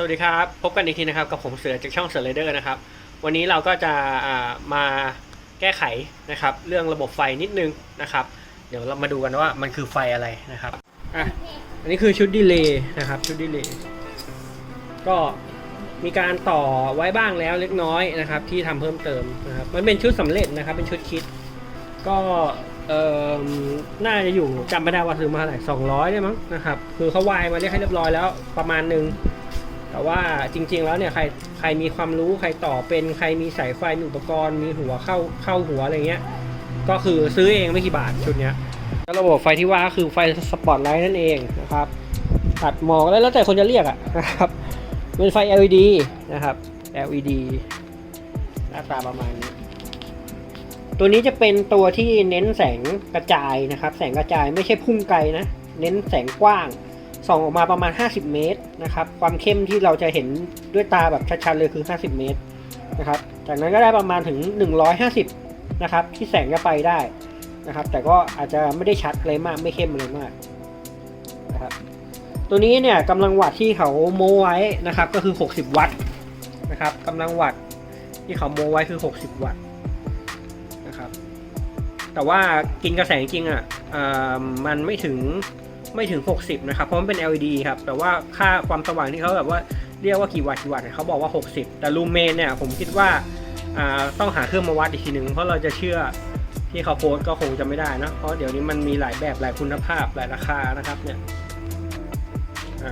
สวัสดีครับ พบกันอีกทีนะครับกับผมเสือจากช่องเสือเรเดอร์นะครับ วันนี้เราก็จะมาแก้ไขนะครับ เรื่องระบบไฟนิดนึงนะครับ เดี๋ยวเรามาดูกันว่ามันคือไฟอะไรนะครับอะอันนี้คือชุดดีเลย์นะครับชุดดีเลย์ก็มีการต่อไว้บ้างแล้วเล็กน้อยนะครับ ที่ทำเพิ่มเติมนะครับมันเป็นชุดสำเร็จนะครับ เป็นชุดคิด ก็เอ่อน่าจะอยู่จำไม่ได้ว่าซื้อมาเท่าไหร่สองร้อยได้มั้งนะครับ คือเขาวายมาเรียกให้เรียบร้อยแล้วประมาณหนึ่ง แต่ว่าจริง ๆ แล้วเนี่ยใครใครมีความรู้ใครต่อเป็นใครมีสายไฟมีอุปกรณ์มีหัวเข้าเข้าหัวอะไรเงี้ยก็คือซื้อเองไม่กี่บาทชุดเนี้ยแล้วระบบไฟที่ว่าก็คือไฟสปอตไลท์นั่นเองนะครับตัดหมอกแล้วแล้วแต่คนจะเรียกอะนะครับเป็นไฟ LED นะครับ LED หน้าตาประมาณนี้ ตัวนี้จะเป็นตัวที่เน้นแสงกระจายนะครับ แสงกระจายไม่ใช่พุ่งไกลนะ เน้นแสงกว้าง ส่องออกมาประมาณ 50 เมตรนะครับ ความเข้มที่เราจะเห็นด้วยตาแบบชัดๆเลยคือ 50 เมตรนะครับ จากนั้นก็ได้ประมาณถึง 150 นะครับ ที่แสงจะไปได้นะครับ แต่ก็อาจจะไม่ได้ชัดเลยมากไม่เข้มเลยมากนะครับ ตัวนี้เนี่ยกำลังวัตต์ที่เขาโมไว้นะครับ ก็คือ 60 วัตต์นะครับกำลังวัตต์ที่เขาโมไว้คือ 60 วัตต์นะครับ แต่ว่ากินกระแสจริงอะมันไม่ถึง ไม่ถึง 60 นะครับ เพราะมันเป็น LED ครับ แต่ว่าค่าความสว่างที่เขาแบบว่าเรียกว่ากี่วัตต์กี่วัตต์เขาบอกว่า 60 แต่ลูเมนเนี่ยผมคิดว่าต้องหาเครื่องมาวัดอีกทีหนึ่งเพราะเราจะเชื่อที่เขาโพสก็คงจะไม่ได้นะเพราะเดี๋ยวนี้มันมีหลายแบบหลายคุณภาพหลายราคานะครับเนี่ยอ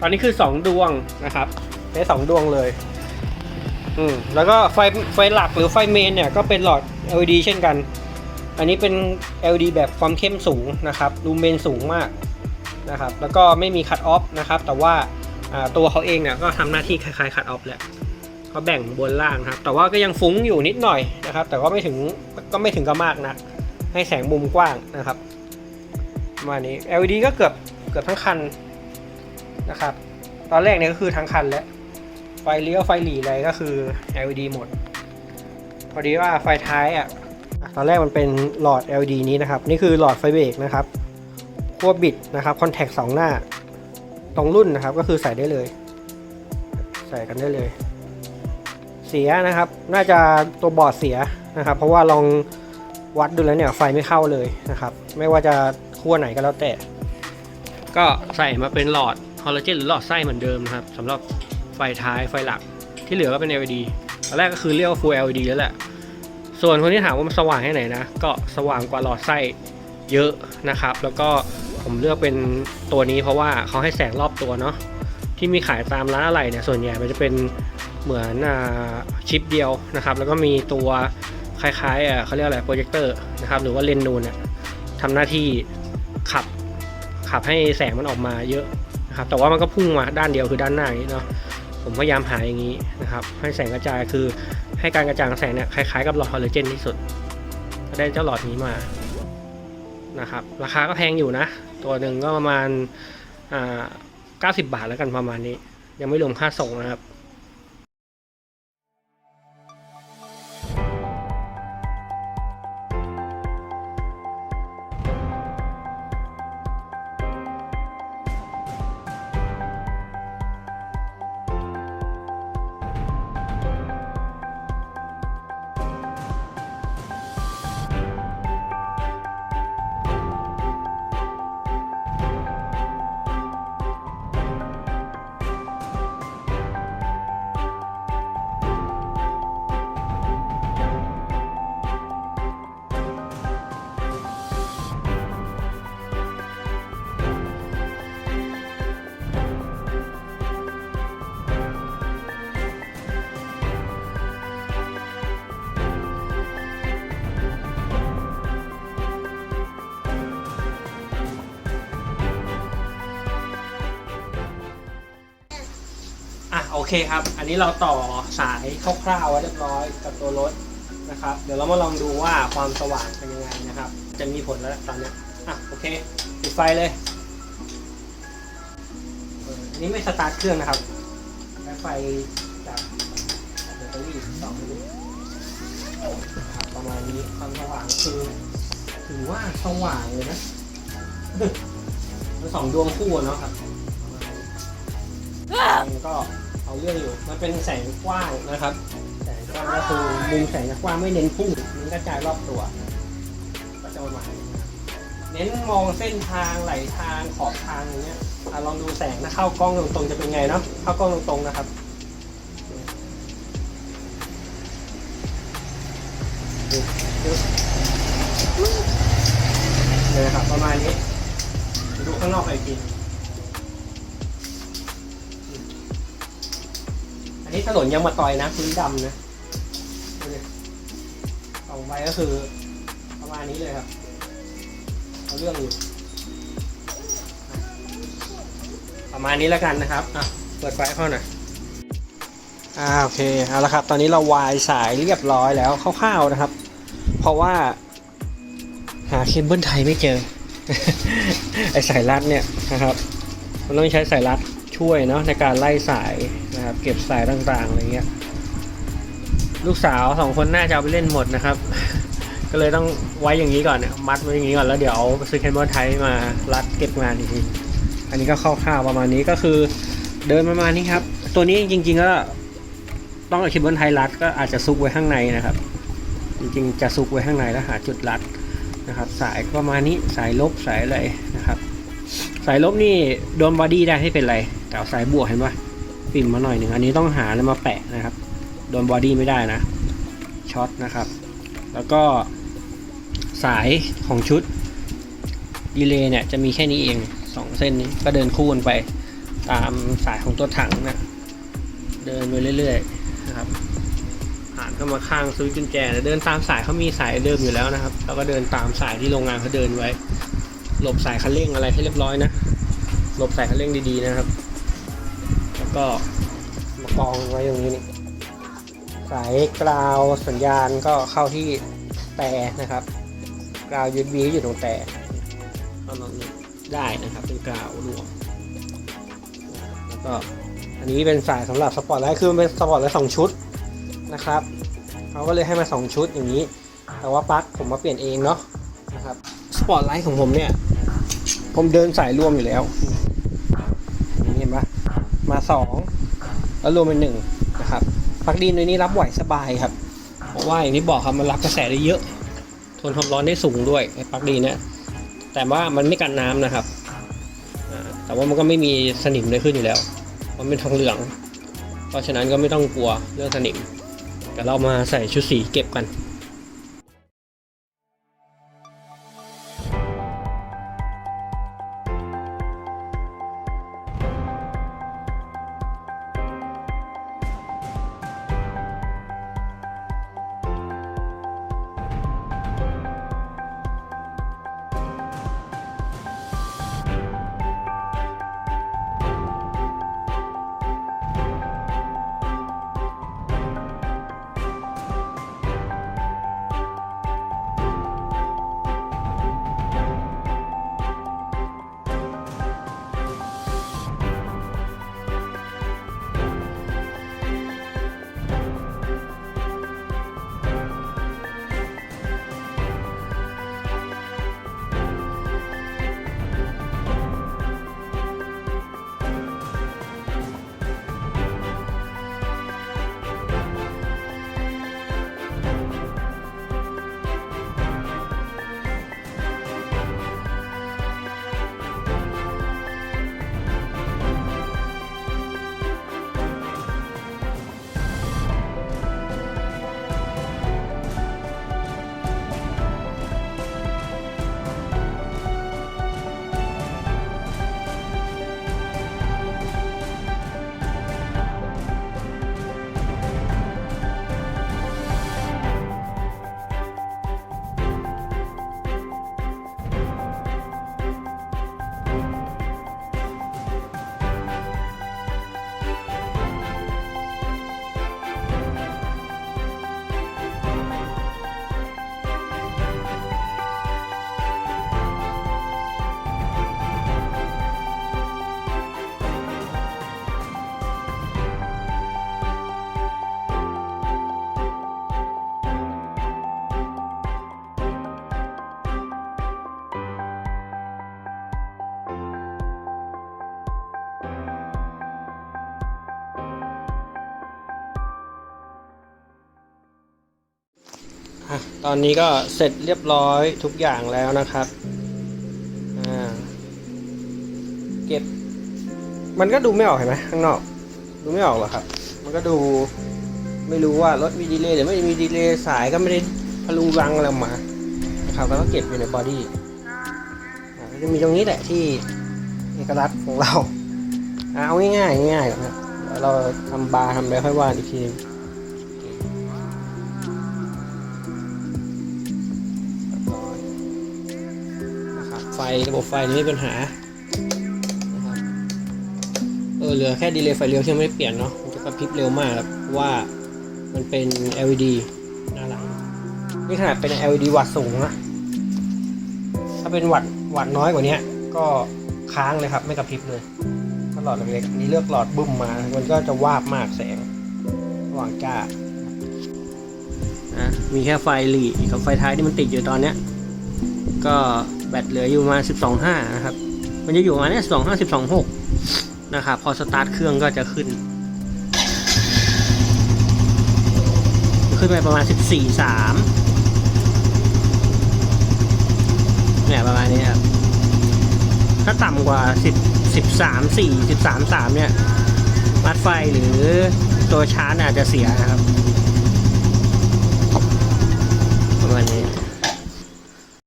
ตอนนี้คือ 2 ดวงนะครับใช้2ดวงเลยอืมแล้วก็ไฟไฟหลักหรือไฟเมนเนี่ยก็เป็นหลอด LED เช่นกัน อันนี้เป็น LED แบบความเข้มสูงนะครับลูเมนสูงมากนะครับ แล้วก็ไม่มีคัตออฟนะครับ แต่ว่าตัวเขาเองเนี่ยก็ทำหน้าที่คล้ายๆคัตออฟแหละเขาแบ่งบนล่างครับ แต่ว่าก็ยังฟุ้งอยู่นิดหน่อยนะครับ แต่ก็ไม่ถึงก็ไม่ถึงกับมากนัก ให้แสงมุมกว้างนะครับประมาณนี้ LED ก็เกือบเกือบทั้งคันนะครับ ตอนแรกเนี่ยก็คือทั้งคันแล้ว ไฟเลี้ยวไฟหลีอะไรก็คือ LED หมด พอดีว่าไฟท้ายอะอะ ตอนแรกมันเป็นหลอด LED นี้นะครับ นี่คือหลอดไฟเบรกนะครับขั้วบิดนะครับคอนแทคสองหน้า ตรงรุ่นนะครับก็คือใส่ได้เลย ใส่กันได้เลย เสียนะครับ น่าจะตัวบอร์ดเสียนะครับ เพราะว่าลองวัดดูแล้วเนี่ยไฟไม่เข้าเลยนะครับ ไม่ว่าจะขั้วไหนก็แล้วแต่ ก็ใส่มาเป็นหลอดคอลลาเจนหรือหลอดไส้เหมือนเดิมนะครับสำหรับไฟท้ายไฟหลักที่เหลือก็เป็น LED ตอนแรกก็คือเรียกว่า Full LED แล้วแหละ ส่วนคนที่ถามว่ามันสว่างแค่ไหนนะ ก็สว่างกว่าหลอดไส้เยอะนะครับ แล้วก็ผมเลือกเป็นตัวนี้เพราะว่าเขาให้แสงรอบตัวเนาะที่มีขายตามร้านอะไรเนี่ยส่วนใหญ่มันจะเป็นเหมือนอชิปเดียวนะครับ แล้วก็มีตัวคล้ายๆเขาเรียกอะไรโปรเจคเตอร์นะครับหรือว่าเลนส์นูนเนี่ยทำหน้าที่ขับขับให้แสงมันออกมาเยอะนะครับแต่ว่ามันก็พุ่งมาด้านเดียวคือด้านหน้านี้เนาะผมพยายามหาอย่างนี้นะครับให้แสงกระจายคือ ให้การกระจ่างแสงเนี่ยคล้ายๆกับหลอดฮอลลาเจนที่สุดก็ได้เจ้าหลอดนี้มานะครับราคาก็แพงอยู่นะ ตัวหนึ่งก็ประมาณอ่า90 บาทแล้วกันประมาณนี้ ยังไม่รวมค่าส่งนะครับ เคครับ อันนี้เราต่อสายคร่าวๆไว้เรียบร้อยกับตัวรถนะครับ เดี๋ยวเรามาลองดูว่าความสว่างเป็นยังไงนะครับ จะมีผลแล้วตอนนี้อะโอเคปิดไฟเลยอันนี้ไม่สตาร์ทเครื่องนะครับใช้ไฟจากแบตเตอรี่สองลูกครับประมาณนี้ความสว่างคือถือว่าสว่างเลยนะมันสองดวงคู่เนาะครับ มันก็เอาเรื่องอยู่ มันเป็นแสงกว้างนะครับ แสงกว้างก็คือมุมแสงจะกว้างไม่เน้นพุ่งมันกระจายรอบตัว ก็จะประมาณนี้เน้นมองเส้นทางไหลทางขอบทางอย่างเงี้ยอะลองดูแสงนะเข้ากล้องตรงๆจะเป็นไงเนาะเข้ากล้องตรงๆนะครับเนี่ยนะครับประมาณนี้ ดูข้างนอกไปอีกที นนี้ถนนยังมาต่อยนะพื้นดำนะดูดิต่อไปก็คือ ประมาณนี้เลยครับ เอาเรื่องอยู่ ประมาณนี้แล้วกันนะครับ อะ เปิดไฟให้พ่อหน่อยอ่าโอเคเอาละครับ ตอนนี้เราวายสายเรียบร้อยแล้วคร่าวๆนะครับ เพราะว่า หาเคเบิลไทยไม่เจอ ไอสายรัดเนี่ยนะครับ มันต้องใช้สายรัดช่วยเนาะในการไล่สาย นะครับ เก็บสายต่างๆอะไรเงี้ย ลูกสาวสองคนน่าจะเอาไปเล่นหมดนะครับ ก็เลยต้องไว้อย่างนี้ก่อนเนี่ยมัดไว้อย่างนี้ก่อนแล้วเดี๋ยวเอาซื้อเคเบิลไทยมารัดเก็บงานอีกทีอันนี้ก็คร่าวๆประมาณนี้ก็คือเดินประมาณนี้ครับ ตัวนี้จริง ๆ ก็ต้องเอาเคเบิลไทยรัดก็อาจจะซุกไว้ข้างในนะครับ จริงๆ จะซุกไว้ข้างในแล้วหาจุดรัดนะครับ สายประมาณนี้สายลบสายอะไรนะครับ สายลบนี่โดนบอดี้ได้ให้เป็นไรแต่สายบวกเห็นปะ ปิ่มมาหน่อยหนึ่งอันนี้ต้องหาแล้วมาแปะนะครับ โดนบอดี้ไม่ได้นะช็อตนะครับ แล้วก็สายของชุดดีเลย์เนี่ยจะมีแค่นี้เองสองเส้นนี้ก็เดินคู่กันไปตามสายของตัวถังนะเดินไปเรื่อยๆนะครับผ่านเข้ามาข้างซื้อกุญแจนะเดินตามสายเขามีสายเดิมอยู่แล้วนะครับแล้วก็เดินตามสายที่โรงงานเขาเดินไว้ หลบสายคันเร่งอะไรให้เรียบร้อยนะหลบสายคันเร่งดีๆนะครับ ก็มากองไว้ตรงนี้นี่สายกราวสัญญาณก็เข้าที่แต่นะครับกราว USB อยู่ตรงแต่ตอนนี้ได้นะครับเป็นกราวรวมแล้วก็อันนี้เป็นสายสำหรับสปอร์ตไลท์คือเป็นสปอร์ตไลท์สองชุดนะครับเขาก็เลยให้มาสองชุดอย่างนี้ แต่ว่าปลั๊กผมมาเปลี่ยนเองเนาะนะครับสปอร์ตไลท์ของผมเนี่ย ผมเดินสายรวมอยู่แล้ว สองแล้วรวมเป็นหนึ่งนะครับปักดินตัวนี้รับไหวสบายครับ เพราะว่าอย่างที่บอกครับมันรับกระแสได้เยอะ ทนความร้อนได้สูงด้วยไอ้ปักดินเนี่ยแต่ว่ามันไม่กันน้ำนะครับแต่ว่ามันก็ไม่มีสนิมเลยขึ้นอยู่แล้ว มันเป็นทองเหลือง เพราะฉะนั้นก็ไม่ต้องกลัวเรื่องสนิมแต่เรามาใส่ชุดสีเก็บกัน ตอนนี้ก็เสร็จเรียบร้อยทุกอย่างแล้วนะครับเก็บ มันก็ดูไม่ออกเห็นไหมข้างนอก ดูไม่ออกหรอครับ มันก็ดูไม่รู้ว่ารถมีดีเลย์หรือไม่มีดีเลย์สายก็ไม่ได้พลุงรังอะไรมานะครับแล้วก็เก็บอยู่ในบอดี้จะมีตรงนี้แหละที่เอกลักษณ์ของเรา เอาง่ายๆง่ายๆก่อนะเดี๋ยวเราทำบาร์ทำอะไรค่อยว่าอีกที รับไฟระบบไฟไม่มีปัญหานะครับเออเหลือแค่ดีเลย์ไฟเลี้ยวที่ไม่ได้เปลี่ยนเนาะมันจะกระพริบเร็วมากครับว่ามันเป็น LED หน้าหลังนี่ขนาดเป็น LED วัตต์สูงนะถ้าเป็นวัตต์วัตต์น้อยกว่านี้ก็ค้างเลยครับไม่กระพริบเลยถ้าหลอดเล็กๆนนี้เลือกหลอดบึ้มมามันก็จะวาบมากแสงระหว่างจ้าอะมีแค่ไฟหลีกับไฟท้ายที่มันติดอยู่ตอนเนี้ยก็ แบตเหลืออยู่มา12.5นะครับ มันจะอยู่มาเนี้ย12.5 12.6 นะครับ พอสตาร์ทเครื่องก็จะขึ้น ขึ้นไปประมาณ 14 3เนี่ยประมาณนี้ครับ ถ้าต่ำกว่า 10 13 4 13 3 เนี่ยมัดไฟหรือตัวชาร์จอาจจะเสียนะครับประมาณนี้